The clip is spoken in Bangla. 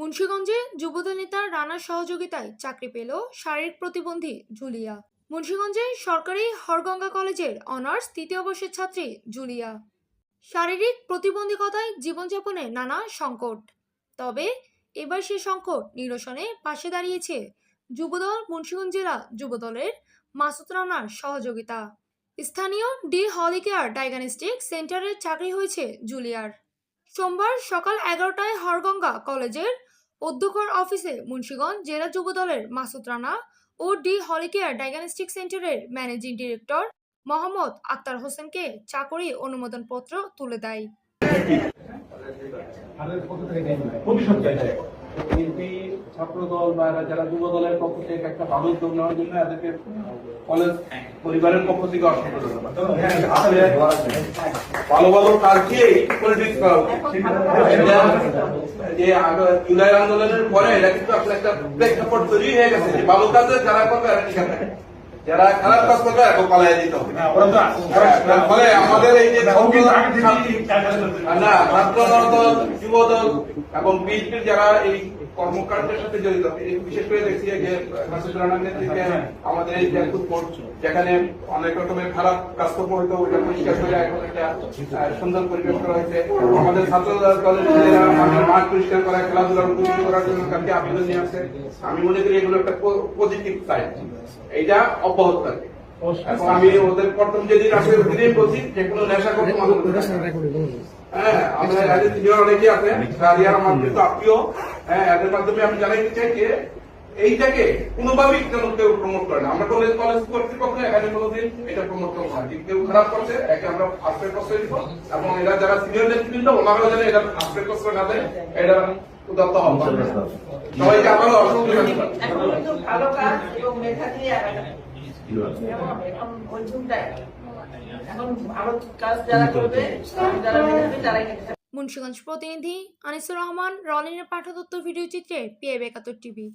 মুন্সীগঞ্জে যুবদল নেতা রানার সহযোগিতায় চাকরি পেল শারীরিক প্রতিবন্ধী জুলিয়া। মুন্সীগঞ্জে সরকারি হরগঙ্গা কলেজের অনার্স তৃতীয় বর্ষের ছাত্রী জুলিয়া। শারীরিক প্রতিবন্ধকতায় জীবনযাপনে নানা সংকট। তবে এবার সে সংকট নিরসনে পাশে দাঁড়িয়েছে যুবদল মুন্সীগঞ্জ জেলা যুবদলের মাসুদ রানার সহযোগিতা। স্থানীয় ডি হলিকেয়ার ডায়াগনস্টিক সেন্টারের চাকরি হয়েছে জুলিয়ার। সোমবার সকাল এগারোটায় হরগঙ্গা কলেজের অধ্যক্ষর অফিসে মুন্সীগঞ্জ জেলা যুব দলের মাসুদ রানা ও ডি হলিকেয়ার ডায়াগনস্টিক সেন্টারের ম্যানেজিং ডিরেক্টর মোহাম্মদ আক্তার হোসেনকে চাকরি অনুমোদন পত্র তুলে দেয়। বিএনপি ছাত্র দল বা যারা যুব দলের পক্ষ থেকে একটা ভালো উদ্যোগ নেওয়ার জন্য এদেরকে কলেজ পরিবারের পক্ষ থেকে অসংখ্য ধন্যবাদ। আসলে ভালো কাজ দিয়ে পলিটিক্স করা উচিত? যে জুলাই আন্দোলনের পরে এটা কিন্তু আপনার একটা প্রেক্ষাপট তৈরি হয়ে গেছে যে ভালো কাজে যারা করবে এরা ঠিক আছে যারা খারাপ কাজ করবে এখন পালাই দিতে হবে। হ্যাঁ, ফলে আমাদের এই যে না ছাত্র দল এবং বিএনপির যারা এই কর্মকাণ্ডের সাথে জড়িত বিশেষ করে দেখছি যে নেতৃত্বে আমাদের এই যেখানে অনেক রকমের খারাপ কাজকর্ম হইতো পরিষ্কার করে এখন একটা সুন্দর পরিবেশ করা হয়েছে। আমাদের ছাত্র দলের ছেলেরা আমাদের মাঠ পরিষ্কার করা খেলাধুলার করার জন্য কালকে আবেদন নিয়ে আসছে আমি মনে করি এগুলো একটা পজিটিভ সাইড এইটা অব্যাহত থাকে এখন আমি ওদের প্রথম যেদিন আসলে ওদিনই বলছি যে কোনো নেশা করতে হ্যাঁ আমাদের এদের সিনিয়র অনেকে আছে আমার কিন্তু আত্মীয় হ্যাঁ এদের মাধ্যমে আমি জানাইতে চাই যে এইটাকে কোনোভাবেই যেন কেউ প্রমোট করে না। আমরা কলেজ কলেজ কর্তৃপক্ষ এখানে কোনোদিন এটা প্রমোট করব না। যদি কেউ খারাপ করছে, একে আমরা আশ্রয় কষ্ট দিব। এবং এরা যারা সিনিয়র নেতৃবৃন্দ ওনারাও যেন এটা আশ্রয় কষ্ট না দেয়, এটা উদাত্ত হবে সবাইকে আবারও অসংখ্য কিন্তু ভালো কাজ এবং মেধা দিয়ে এখন কিন্তু প্রতিনিধি আনিসুর রহমান রলিনের পাঠদত্ত ভিডিও চিত্রে পিএ একাত্তর টিভি।